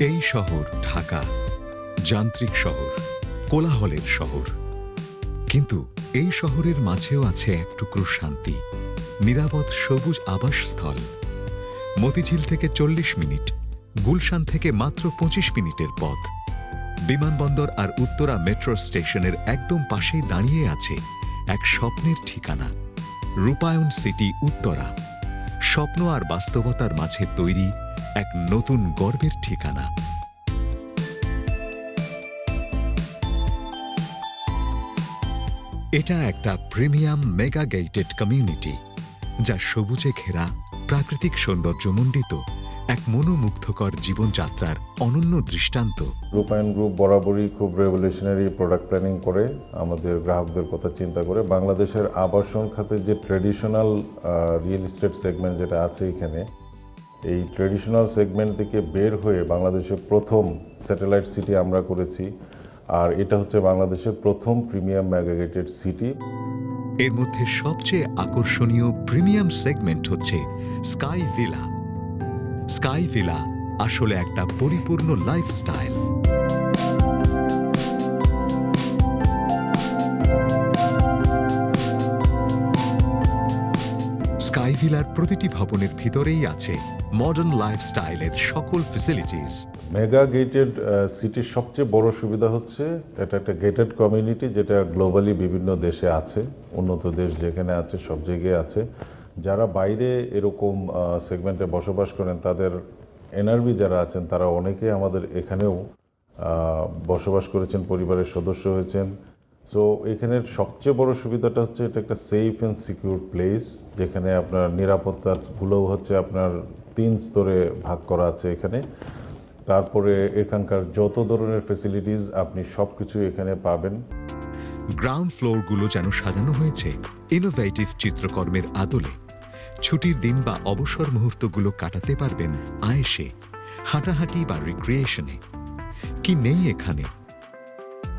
এই শহর ঢাকা। যান্ত্রিক শহর, কোলাহলের শহর। কিন্তু এই শহরের মাঝেও আছে এক টুকরো শান্তি, নিরাপদ সবুজ আবাসস্থল। মতিঝিল থেকে চল্লিশ মিনিট, গুলশান থেকে মাত্র পঁচিশ মিনিটের পথ। বিমানবন্দর আর উত্তরা মেট্রো স্টেশনের একদম পাশেই দাঁড়িয়ে আছে এক স্বপ্নের ঠিকানা, রূপায়ণ সিটি উত্তরা। স্বপ্ন আর বাস্তবতার মাঝে তৈরি এক নতুন গর্বের ঠিকানা। এটা একটা প্রিমিয়াম মেগা গেটেড কমিউনিটি, যা সবুজে ঘেরা, প্রাকৃতিক সৌন্দর্যমণ্ডিত এক মনোমুগ্ধকর জীবনযাত্রার অনন্য দৃষ্টান্ত। রূপায়ণ গ্রুপ বরাবরই খুব রেভলিউশনারি প্রোডাক্ট প্ল্যানিং করে আমাদের গ্রাহকদের কথা চিন্তা করে। বাংলাদেশের আবাসন খাতে যে ট্রেডিশনাল রিয়েল এস্টেট সেগমেন্ট যেটা আছে এখানে এই ট্রেডিশনাল সেগমেন্ট থেকে বের হয়ে বাংলাদেশের প্রথম স্যাটেলাইট সিটি আমরা করেছি। আর এটা হচ্ছে বাংলাদেশের প্রথম প্রিমিয়াম ম্যাগাগেটেড সিটি এর মধ্যে সবচেয়ে আকর্ষণীয় প্রিমিয়াম সেগমেন্ট হচ্ছে স্কাই ভিলা স্কাই ভিলা আসলে একটা পরিপূর্ণ লাইফস্টাইল স্কাই ভিলার প্রতিটি ভবনের ভিতরেই আছে মডার্ন লাইফস্টাইলের সকল ফেসিলিটিস মেগা গেটেড সিটির সবচেয়ে বড় সুবিধা হচ্ছে, এটা একটা গেটেড কমিউনিটি যেটা গ্লোবালি বিভিন্ন দেশে আছে, উন্নত দেশ যেখানে আছে, সব জায়গায় আছে। যারা বাইরে এরকম সেগমেন্টে বসবাস করেন, তাদের এনআরবি যারা আছেন, তারা অনেকে আমাদের এখানেও বসবাস করেছেন, পরিবারের সদস্য হয়েছেন। সো এখানের সবচেয়ে বড় সুবিধাটা হচ্ছে, এটা একটা সেফ অ্যান্ড সিকিউর প্লেস যেখানে আপনার নিরাপত্তাগুলোও হচ্ছে আপনার তিন স্তরে ভাগ করা আছে এখানে। তারপরে এখানকার যত ধরনের ফেসিলিটিস আপনি সব কিছু এখানে পাবেন। গ্রাউন্ড ফ্লোরগুলো যেন সাজানো হয়েছে ইনোভেটিভ চিত্রকর্মের আদলে। ছুটির দিন বা অবসর মুহূর্তগুলো কাটাতে পারবেন আয়েসে হাঁটাহাঁটি বা রিক্রিয়েশনে কি নেই এখানে?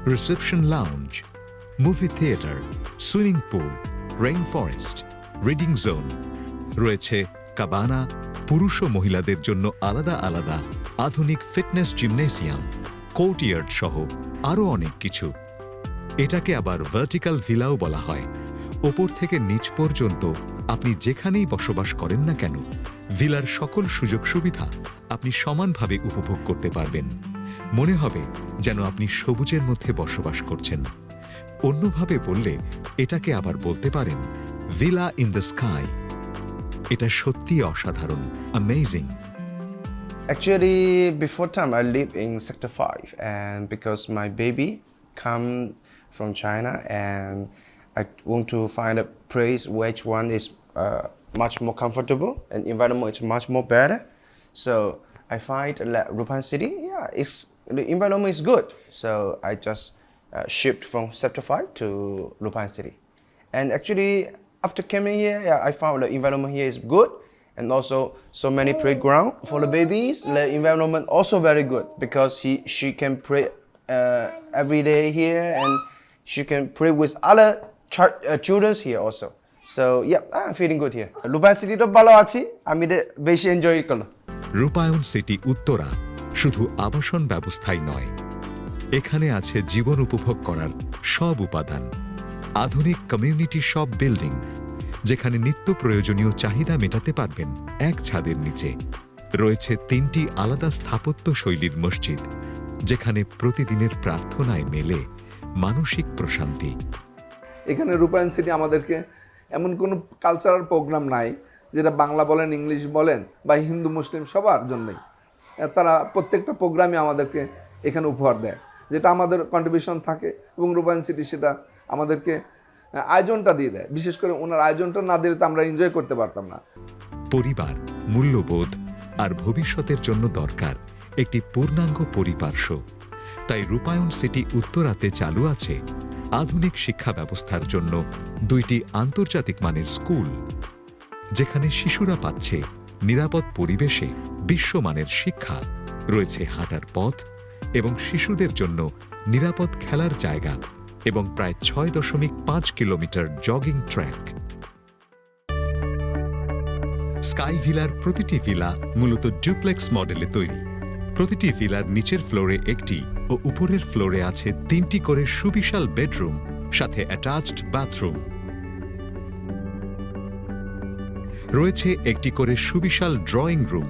Reception lounge movie theatre swimming pool rain forest reading zone রয়েছে কাবানা, পুরুষ ও মহিলাদের জন্য আলাদা আলাদা আধুনিক ফিটনেস জিমনেসিয়াম কোর্টিয়ার্ড সহ আরও অনেক কিছু। এটাকে আবার ভার্টিক্যাল ভিলাও বলা হয়। ওপর থেকে নিচ পর্যন্ত আপনি যেখানেই বসবাস করেন না কেন ভিলার সকল সুযোগ সুবিধা আপনি সমানভাবে উপভোগ করতে পারবেন। মনে হবে যেন আপনি সবুজের মধ্যে বসবাস করছেন। অন্যভাবে বললে এটাকে আবার বলতে পারেন ভিলা ইন দ্য স্কাই। এটা সত্যি অসাধারণ amazing Actually, before time, I live in Sector 5, and because my baby come from China, and I want to find a place which one is uh, much more comfortable and environment is much more better. So I find that Rupan City, yeah, it's the environment is good. So I just uh, shipped from Sector 5 to Rupan City. And actually, after coming here, yeah, I found the environment here is good, and also so many playground for the babies. The environment also very good because he she can play uh, every day here, and she can play with other uh, children here also. So yeah, I'm feeling good here. City তো ভালো আছি আমি বেশি enjoy করল রূপায়ণ city Uttara শুধু আবাসন ব্যবস্থাই নয় এখানে আছে জীবন উপভোগ করার সব উপাদান আধুনিক কমিউনিটি সব বিল্ডিং যেখানে নিত্য প্রয়োজনীয় চাহিদা মেটাতে পারবেন এক ছাদের নিচে রয়েছে তিনটি আলাদা স্থাপত্য শৈলীর মসজিদ যেখানে প্রতিদিনের প্রার্থনায় মেলে মানসিক প্রশান্তি এখানে রূপায়ণ সিটি আমাদেরকে এমন কোনো কালচারাল প্রোগ্রাম নাই, যেটা বাংলা বলেন, ইংলিশ বলেন বা হিন্দু, মুসলিম সবার জন্যই। তারা প্রত্যেকটা প্রোগ্রামে আমাদেরকে এখানে উপহার দেয়, যেটা আমাদের কন্ট্রিবিউশন থাকে এবং রূপায়ণ সিটি সেটা আমাদেরকে আয়োজনটা দিয়ে দেয়। বিশেষ করে ওনার আয়োজনটা না দিলে তো আমরা এনজয় করতে পারতাম না। পরিবার, মূল্যবোধ আর ভবিষ্যতের জন্য দরকার একটি পূর্ণাঙ্গ পরিপার্শ্ব। তাই রূপায়ণ সিটি উত্তরাতে চালু আছে আধুনিক শিক্ষা ব্যবস্থার জন্য দুইটি আন্তর্জাতিক মানের স্কুল, যেখানে শিশুরা পাচ্ছে নিরাপদ পরিবেশে বিশ্বমানের শিক্ষা, রয়েছে হাঁটার পথ এবং শিশুদের জন্য নিরাপদ খেলার জায়গা এবং প্রায় ছয় দশমিক পাঁচ কিলোমিটার জগিং ট্র্যাক। স্কাই ভিলার প্রতিটি ভিলা মূলত ডুপ্লেক্স মডেলে তৈরি। প্রতিটি ভিলার নিচের ফ্লোরে একটি ও উপরের ফ্লোরে আছে তিনটি করে সুবিশাল বেডরুম, সাথে অ্যাটাচড বাথরুম। রয়েছে একটি করে সুবিশাল ড্রয়িং রুম।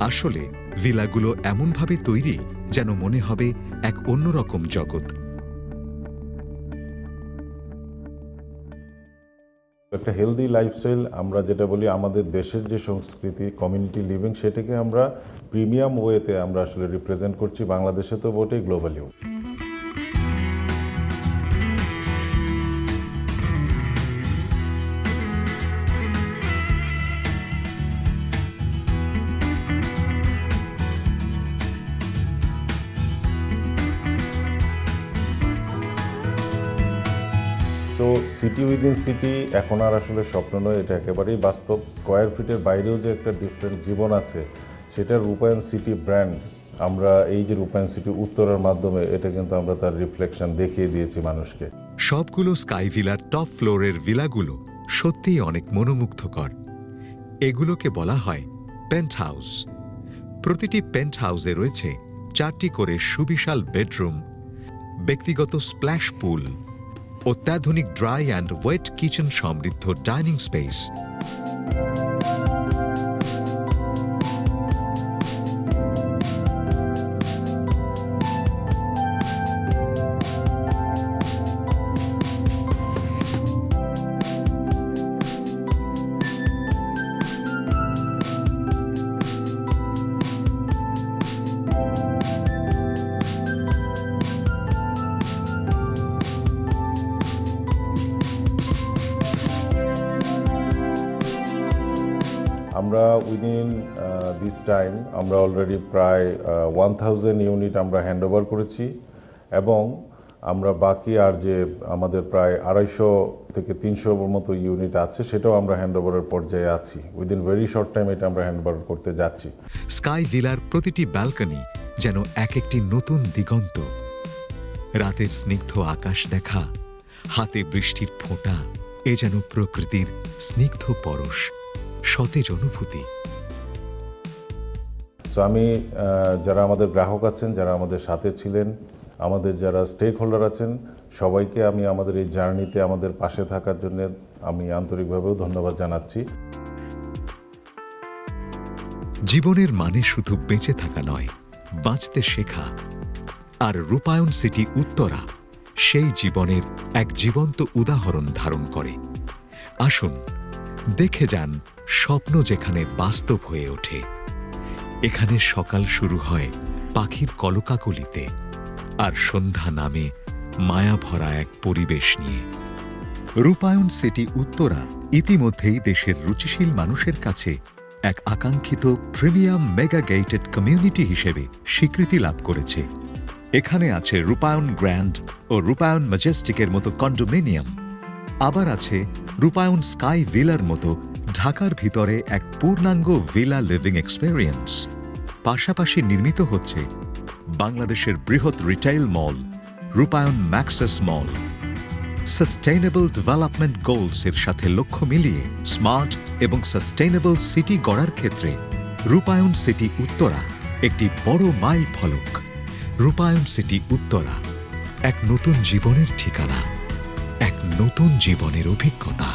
আসলে, ভিলাগুলো এমনভাবে তৈরি যেন মনে হবে এক অন্যরকম জগৎ। একটা হেলদি লাইফস্টাইল আমরা যেটা বলি আমাদের দেশের যে সংস্কৃতি কমিউনিটি লিভিং সেটাকে আমরা প্রিমিয়াম ওয়েতে আমরা আসলে রিপ্রেজেন্ট করছি, বাংলাদেশে তো বটে গ্লোবালিও তো সিটি উইদিন সিটি এখন আর আসলে স্বপ্ন নয়, এটা একেবারেই বাস্তব। স্কোয়ার ফিটের বাইরেও যে একটা ডিফারেন্ট জীবন আছে, সেটা রূপায়ণ সিটি ব্র্যান্ড আমরা এই যে রূপায়ণ সিটি উত্তরার মাধ্যমে, এটা কিন্তু আমরা তার রিফ্লেকশন দেখিয়ে দিয়েছি মানুষকে। সবগুলো স্কাই ভিলার টপ ফ্লোরের ভিলাগুলো সত্যিই অনেক মনোমুগ্ধকর। এগুলোকে বলা হয় পেন্ট হাউস প্রতিটি পেন্ট হাউসে রয়েছে চারটি করে সুবিশাল বেডরুম ব্যক্তিগত স্প্ল্যাশ পুল অত্যাধুনিক ড্রাই অ্যান্ড ওয়েট কিচেন সমৃদ্ধ ডাইনিং স্পেস। আমরা উইদিন দিস টাইম আমরা অলরেডি প্রায় ওয়ান থাউজেন্ড ইউনিট আমরা হ্যান্ড ওভার করেছি এবং আমরা বাকি আর যে আমাদের প্রায় আড়াইশো থেকে তিনশো মতো ইউনিট আছে, সেটাও আমরা হ্যান্ড ওভারের পর্যায়ে আছি। উইদিন ভেরি শর্ট টাইম এটা আমরা হ্যান্ড ওভার করতে যাচ্ছি। স্কাই ভিলার প্রতিটি ব্যালকনি যেন এক একটি নতুন দিগন্ত। রাতের স্নিগ্ধ আকাশ দেখা, হাতে বৃষ্টির ফোঁটা, এ যেন প্রকৃতির স্নিগ্ধ পরশ। সতেজ অনুভূতি। সো আমি যারা আমাদের গ্রাহক আছেন যারা আমাদের সাথে ছিলেন আমাদের যারা স্টেক হোল্ডার আছেন সবাইকে আমি আমাদের এই জার্নিতে আমাদের পাশে থাকার জন্য আমি আন্তরিকভাবেও ধন্যবাদ জানাচ্ছি। জীবনের মানে শুধু বেঁচে থাকা নয় বাঁচতে শেখা। আর রূপায়ণ সিটি উত্তরা সেই জীবনের এক জীবন্ত উদাহরণ ধারণ করে। আসুন দেখে যান স্বপ্ন যেখানে বাস্তব হয়ে ওঠে, এখানে সকাল শুরু হয় পাখির কলকাকলিতে আর সন্ধ্যা নামে মায়া ভরা এক পরিবেশ নিয়ে। রূপায়ণ সিটি উত্তরা ইতিমধ্যেই দেশের রুচিশীল মানুষের কাছে এক আকাঙ্ক্ষিত প্রিমিয়াম মেগা গেটেড কমিউনিটি হিসেবে স্বীকৃতি লাভ করেছে। এখানে আছে রূপায়ণ গ্র্যান্ড ও রূপায়ণ ম্যাজেস্টিকের মতো কন্ডোমিনিয়াম। আবার আছে রূপায়ণ স্কাই ভিলার মতো ঢাকার ভিতরে এক পূর্ণাঙ্গ ভিলা লিভিং এক্সপেরিয়েন্স। পাশাপাশি নির্মিত হচ্ছে বাংলাদেশের বৃহৎ retail mall, Rupayan Maxus mall. Sustainable development goals এর সাথে লক্ষ্য মিলিয়ে স্মার্ট এবং সাস্টেইনেবল সিটি গড়ার ক্ষেত্রে রূপায়ণ সিটি উত্তরা একটি বড় মাইল ফলক। রূপায়ণ সিটি উত্তরা এক নতুন জীবনের ঠিকানা, এক নতুন জীবনের অভিজ্ঞতা।